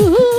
you.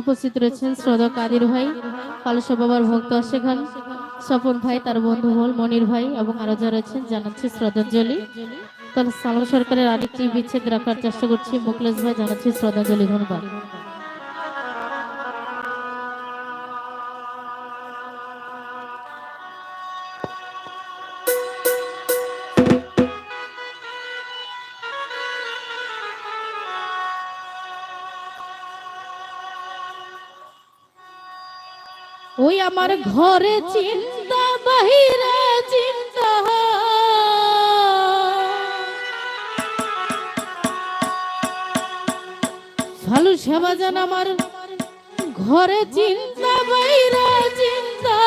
উপস্থিত রয়েছেন শ্রদ্ধা কাদির ভাই পালসা বাবার ভক্ত আশেখান স্বপন ভাই, তার বন্ধু হল মনির ভাই এবং আরও যারা রয়েছেন, জানাচ্ছি শ্রদ্ধাঞ্জলি। তাহলে সালাম সরকারের আরেকটি বিচ্ছেদ রাখার চেষ্টা করছি। মুকলেশ ভাই, জানাচ্ছি শ্রদ্ধাঞ্জলি ধন্যবাদ। ওই আমার ঘরে চিন্তা, বাহিরে চিন্তা। ভালো সেবা জান আমার ঘরে চিন্তা বাইরে চিন্তা।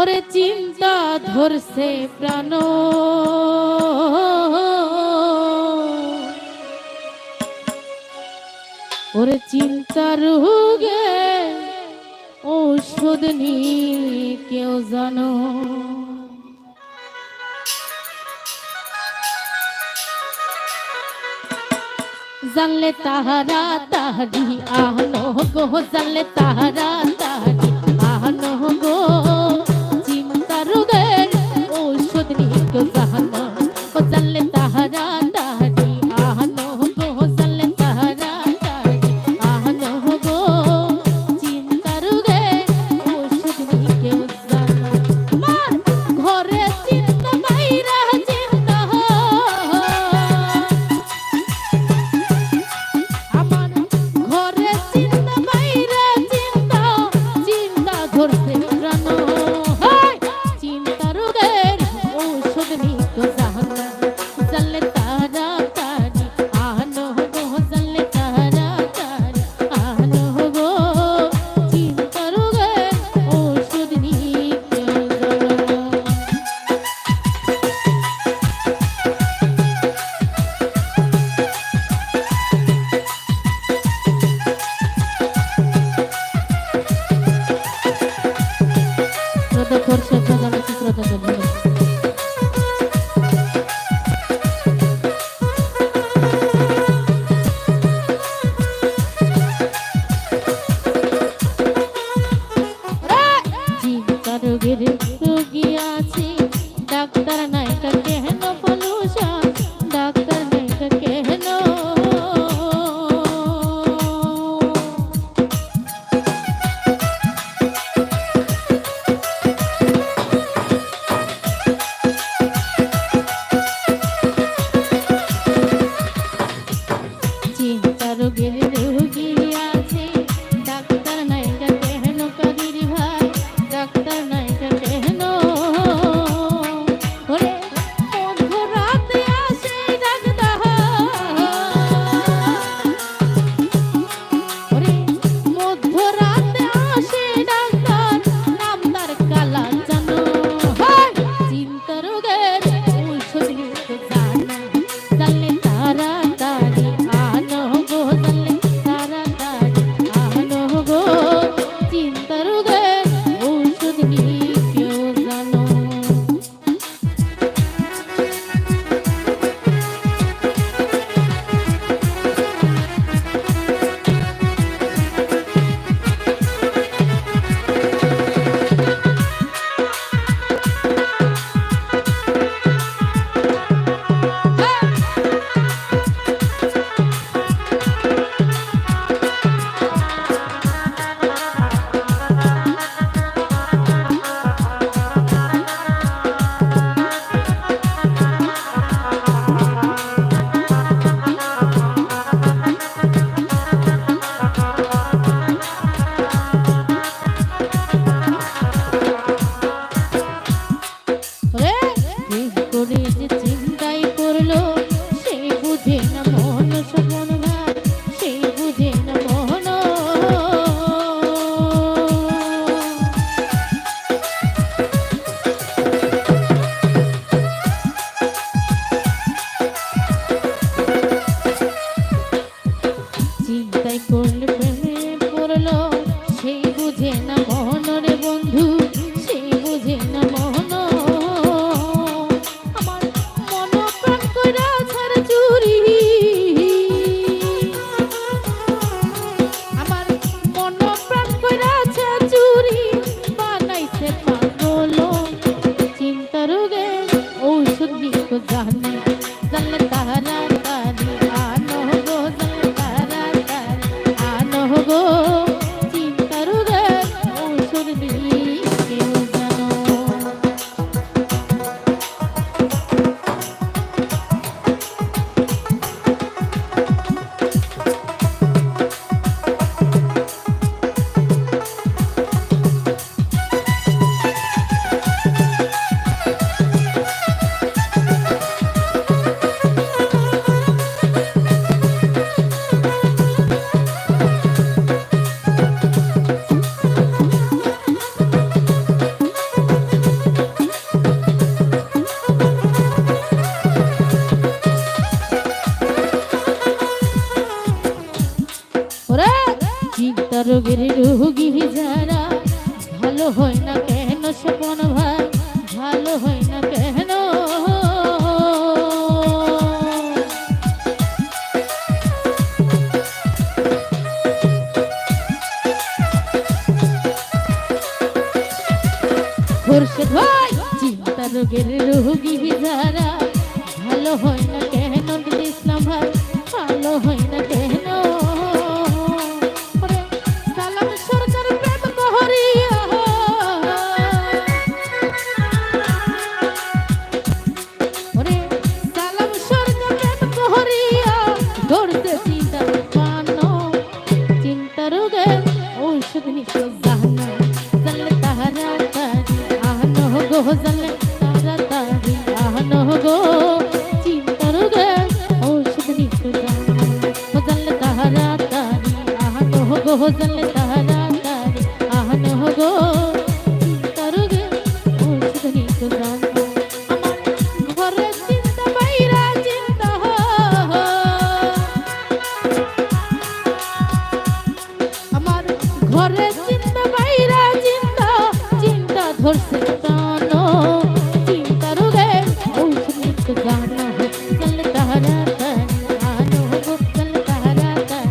ওরে চিন্তা ধরছে প্রাণ। ওরে চিন্তা রোগে নিয়ে কেউ জানো? জানলে তাহারা তাহারি আহনো গো জানলে তাহারি রোগের রোগী যারা, ভালো হয় না কেন স্বপন ভাই? ভালো হয় না কেন? ভাই, চিন্তা রোগের রোগী যারা, ভালো হয় না কেন? ভাই, ভালো হয় ধরতে চিন্তা